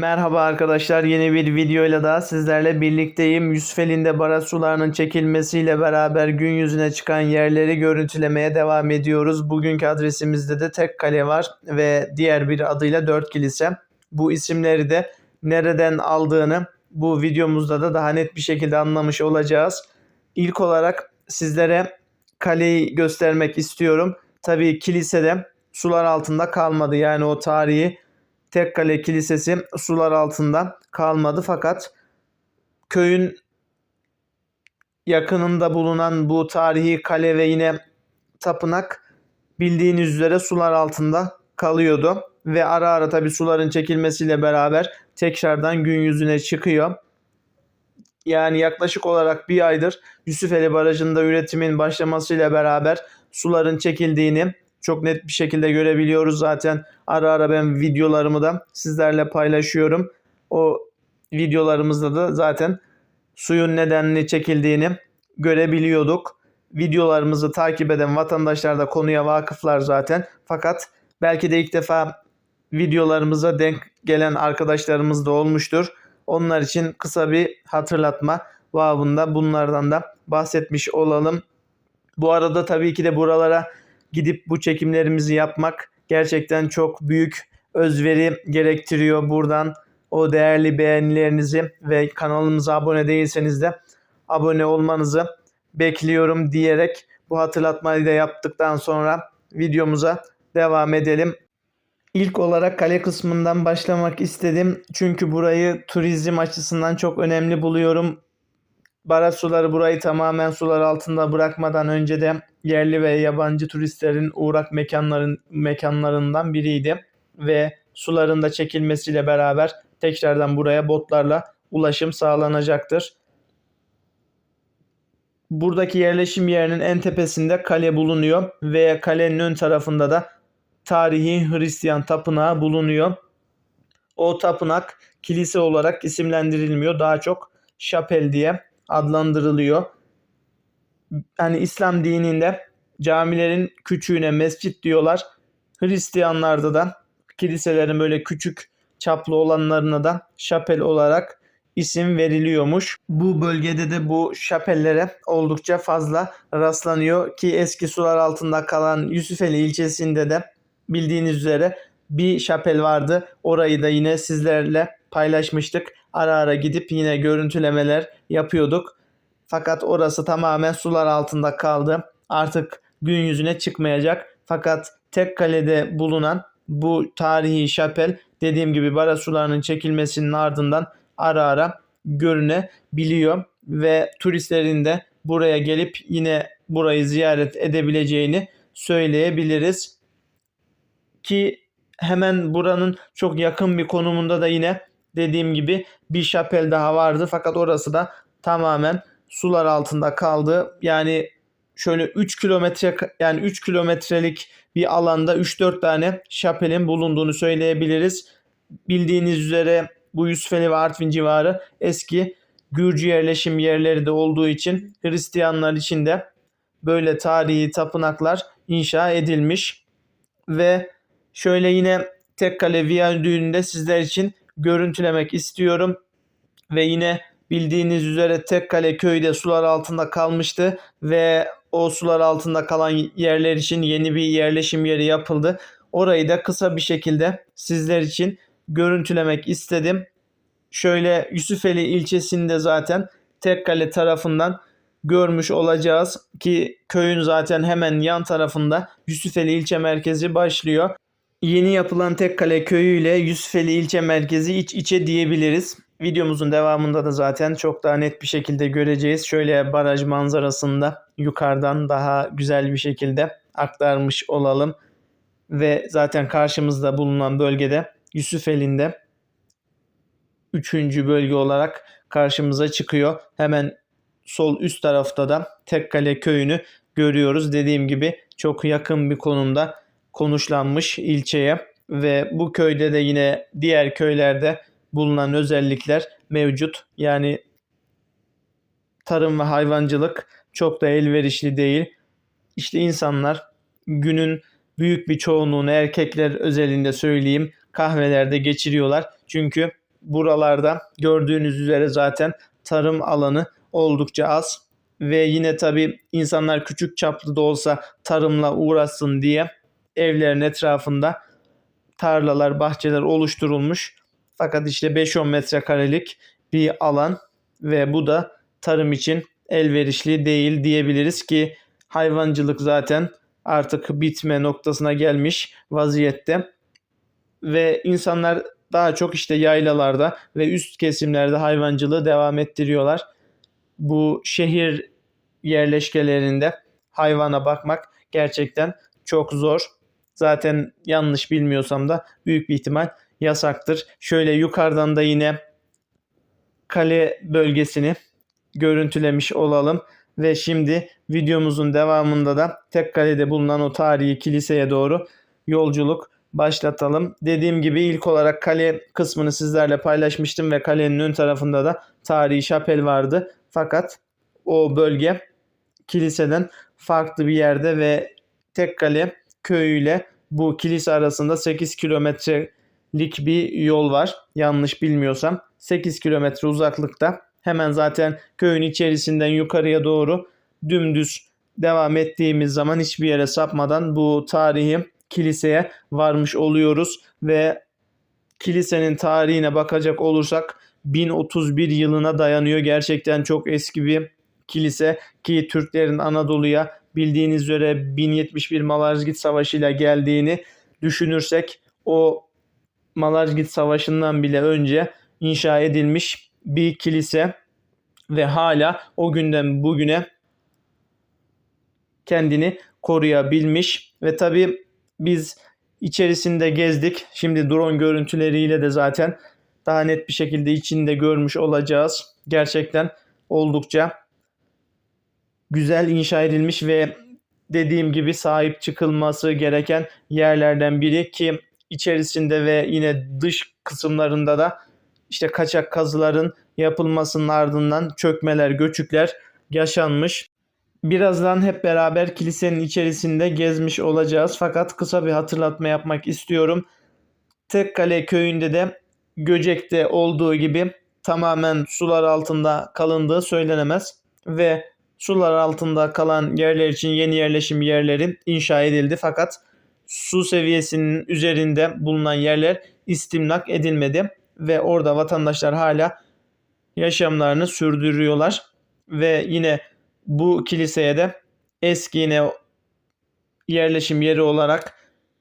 Merhaba arkadaşlar yeni bir videoyla daha sizlerle birlikteyim. Yusufeli'nde baraj sularının çekilmesiyle beraber gün yüzüne çıkan yerleri görüntülemeye devam ediyoruz. Bugünkü adresimizde de tek kale var ve diğer bir adıyla dört kilise. Bu isimleri de nereden aldığını bu videomuzda da daha net bir şekilde anlamış olacağız. İlk olarak sizlere kaleyi göstermek istiyorum. Tabii kilisede sular altında kalmadı yani o tarihi Tekkale Kilisesi sular altında kalmadı fakat köyün yakınında bulunan bu tarihi kale ve yine tapınak bildiğiniz üzere sular altında kalıyordu ve ara ara tabi suların çekilmesiyle beraber tekrardan gün yüzüne çıkıyor. Yani yaklaşık olarak bir aydır Yusufeli Barajı'nda üretimin başlamasıyla beraber suların çekildiğini çok net bir şekilde görebiliyoruz zaten. Ara ara ben videolarımı da sizlerle paylaşıyorum. O videolarımızda da zaten suyun nedenli çekildiğini görebiliyorduk. Videolarımızı takip eden vatandaşlar da konuya vakıflar zaten. Fakat belki de ilk defa videolarımıza denk gelen arkadaşlarımız da olmuştur. Onlar için kısa bir hatırlatma babında bunlardan da bahsetmiş olalım. Bu arada tabii ki de buralara gidip bu çekimlerimizi yapmak gerçekten çok büyük özveri gerektiriyor. Buradan o değerli beğenilerinizi ve kanalımıza abone değilseniz de abone olmanızı bekliyorum diyerek bu hatırlatmayı da yaptıktan sonra videomuza devam edelim. İlk olarak kale kısmından başlamak istedim. Çünkü burayı turizm açısından çok önemli buluyorum. Baraj suları burayı tamamen sular altında bırakmadan önce de yerli ve yabancı turistlerin uğrak mekanların mekanlarından biriydi ve suların da çekilmesiyle beraber tekrardan buraya botlarla ulaşım sağlanacaktır. Buradaki yerleşim yerinin en tepesinde kale bulunuyor ve kalenin ön tarafında da tarihi Hristiyan tapınağı bulunuyor. O tapınak kilise olarak isimlendirilmiyor. Daha çok şapel diye adlandırılıyor. Hani İslam dininde camilerin küçüğüne mescit diyorlar. Hristiyanlarda da kiliselerin böyle küçük çaplı olanlarına da şapel olarak isim veriliyormuş. Bu bölgede de bu şapellere oldukça fazla rastlanıyor ki eski sular altında kalan Yusufeli ilçesinde de bildiğiniz üzere bir şapel vardı. Orayı da yine sizlerle paylaşmıştık. Ara ara gidip yine görüntülemeler yapıyorduk. Fakat orası tamamen sular altında kaldı. Artık gün yüzüne çıkmayacak. Fakat tek kalede bulunan bu tarihi şapel dediğim gibi baraj sularının çekilmesinin ardından ara ara görünebiliyor ve turistlerin de buraya gelip yine burayı ziyaret edebileceğini söyleyebiliriz. Ki hemen buranın çok yakın bir konumunda da yine dediğim gibi bir şapel daha vardı fakat orası da tamamen sular altında kaldı. Yani şöyle 3 kilometre yani 3 kilometrelik bir alanda 3-4 tane şapelin bulunduğunu söyleyebiliriz. Bildiğiniz üzere bu Yusufeli ve Artvin civarı eski Gürcü yerleşim yerleri de olduğu için Hristiyanlar için de böyle tarihi tapınaklar inşa edilmiş ve şöyle yine Tekkale Viyadüğü'nde sizler için görüntülemek istiyorum ve yine bildiğiniz üzere Tekkale köyü de sular altında kalmıştı ve o sular altında kalan yerler için yeni bir yerleşim yeri yapıldı. Orayı da kısa bir şekilde sizler için görüntülemek istedim. Şöyle Yusufeli ilçesinde zaten Tekkale tarafından görmüş olacağız ki köyün zaten hemen yan tarafında Yusufeli ilçe merkezi başlıyor. Yeni yapılan Tekkale köyü ile Yusufeli ilçe merkezi iç içe diyebiliriz. Videomuzun devamında da zaten çok daha net bir şekilde göreceğiz. Şöyle baraj manzarasında yukarıdan daha güzel bir şekilde aktarmış olalım. Ve zaten karşımızda bulunan bölgede Yusufeli'nde 3. bölge olarak karşımıza çıkıyor. Hemen sol üst tarafta da Tekkale köyünü görüyoruz. Dediğim gibi çok yakın bir konumda konuşlanmış ilçeye ve bu köyde de yine diğer köylerde bulunan özellikler mevcut. Yani tarım ve hayvancılık çok da elverişli değil. İşte insanlar günün büyük bir çoğunluğunu erkekler özelinde söyleyeyim kahvelerde geçiriyorlar. Çünkü buralarda gördüğünüz üzere zaten tarım alanı oldukça az ve yine tabi insanlar küçük çaplı da olsa tarımla uğraşsın diye evlerin etrafında tarlalar, bahçeler oluşturulmuş. Fakat işte 5-10 metrekarelik bir alan ve bu da tarım için elverişli değil diyebiliriz ki hayvancılık zaten artık bitme noktasına gelmiş vaziyette ve insanlar daha çok işte yaylalarda ve üst kesimlerde hayvancılığı devam ettiriyorlar. Bu şehir yerleşkelerinde hayvana bakmak gerçekten çok zor. Zaten yanlış bilmiyorsam da büyük bir ihtimal yasaktır. Şöyle yukarıdan da yine kale bölgesini görüntülemiş olalım. Ve şimdi videomuzun devamında da Tekkale'de bulunan o tarihi kiliseye doğru yolculuk başlatalım. Dediğim gibi ilk olarak kale kısmını sizlerle paylaşmıştım ve kalenin ön tarafında da tarihi şapel vardı. Fakat o bölge kiliseden farklı bir yerde ve Tekkale köyüyle bu kilise arasında 8 kilometrelik bir yol var. Yanlış bilmiyorsam 8 kilometre uzaklıkta. Hemen zaten köyün içerisinden yukarıya doğru dümdüz devam ettiğimiz zaman hiçbir yere sapmadan bu tarihi kiliseye varmış oluyoruz ve kilisenin tarihine bakacak olursak 1031 yılına dayanıyor. Gerçekten çok eski bir kilise ki Türklerin Anadolu'ya bildiğiniz üzere 1071 Malazgirt Savaşı ile geldiğini düşünürsek o Malazgirt Savaşı'ndan bile önce inşa edilmiş bir kilise ve hala o günden bugüne kendini koruyabilmiş ve tabi biz içerisinde gezdik. Şimdi drone görüntüleriyle de zaten daha net bir şekilde içinde görmüş olacağız. Gerçekten oldukça güzel inşa edilmiş ve dediğim gibi sahip çıkılması gereken yerlerden biri ki içerisinde ve yine dış kısımlarında da işte kaçak kazıların yapılmasının ardından çökmeler, göçükler yaşanmış. Birazdan hep beraber kilisenin içerisinde gezmiş olacağız. Fakat kısa bir hatırlatma yapmak istiyorum. Tekkale köyünde de Göcek'te olduğu gibi tamamen sular altında kalındığı söylenemez ve sular altında kalan yerler için yeni yerleşim yerleri inşa edildi fakat su seviyesinin üzerinde bulunan yerler istimlak edilmedi ve orada vatandaşlar hala yaşamlarını sürdürüyorlar ve yine bu kiliseye de eski yine yerleşim yeri olarak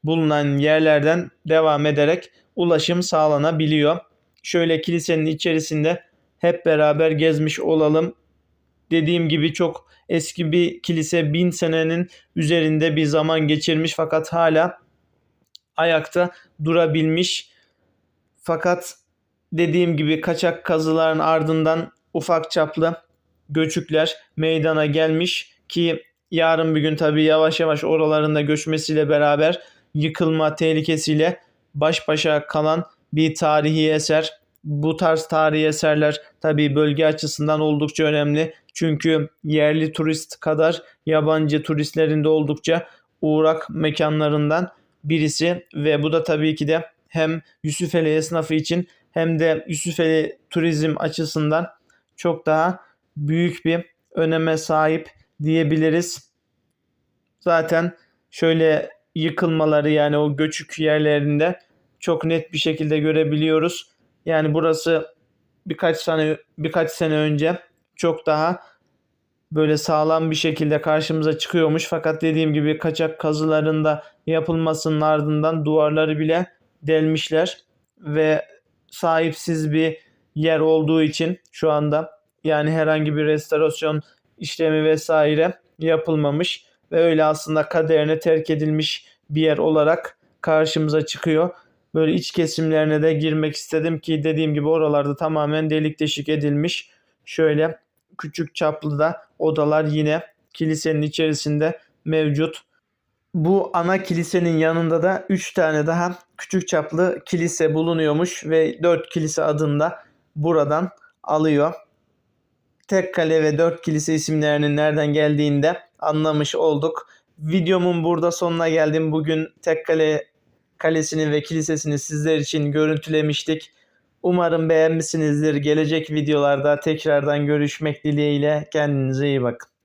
bulunan yerlerden devam ederek ulaşım sağlanabiliyor. Şöyle kilisenin içerisinde hep beraber gezmiş olalım. Dediğim gibi çok eski bir kilise bin senenin üzerinde bir zaman geçirmiş fakat hala ayakta durabilmiş. Fakat dediğim gibi kaçak kazıların ardından ufak çaplı göçükler meydana gelmiş ki yarın bir gün tabii yavaş yavaş oralarında göçmesiyle beraber yıkılma tehlikesiyle baş başa kalan bir tarihi eser. Bu tarz tarihi eserler tabii bölge açısından oldukça önemli. Çünkü yerli turist kadar yabancı turistlerin de oldukça uğrak mekanlarından birisi ve bu da tabii ki de hem Yusufeli esnafı için hem de Yusufeli turizm açısından çok daha büyük bir öneme sahip diyebiliriz. Zaten şöyle yıkılmaları yani o göçük yerlerinde çok net bir şekilde görebiliyoruz. Yani burası birkaç sene birkaç sene önce çok daha böyle sağlam bir şekilde karşımıza çıkıyormuş. Fakat dediğim gibi kaçak kazılarında yapılmasının ardından duvarları bile delmişler ve sahipsiz bir yer olduğu için şu anda yani herhangi bir restorasyon işlemi vesaire yapılmamış ve öyle aslında kaderine terk edilmiş bir yer olarak karşımıza çıkıyor. Böyle iç kesimlerine de girmek istedim ki dediğim gibi oralarda tamamen delik deşik edilmiş. Şöyle küçük çaplı da odalar yine kilisenin içerisinde mevcut. Bu ana kilisenin yanında da 3 tane daha küçük çaplı kilise bulunuyormuş ve 4 kilise adında buradan alıyor. Tek Kale ve Dört Kilise isimlerinin nereden geldiğini de anlamış olduk. Videomun burada sonuna geldim. Bugün Tek Kale Kalesini ve kilisesini sizler için görüntülemiştik. Umarım beğenmişsinizdir. Gelecek videolarda tekrardan görüşmek dileğiyle. Kendinize iyi bakın.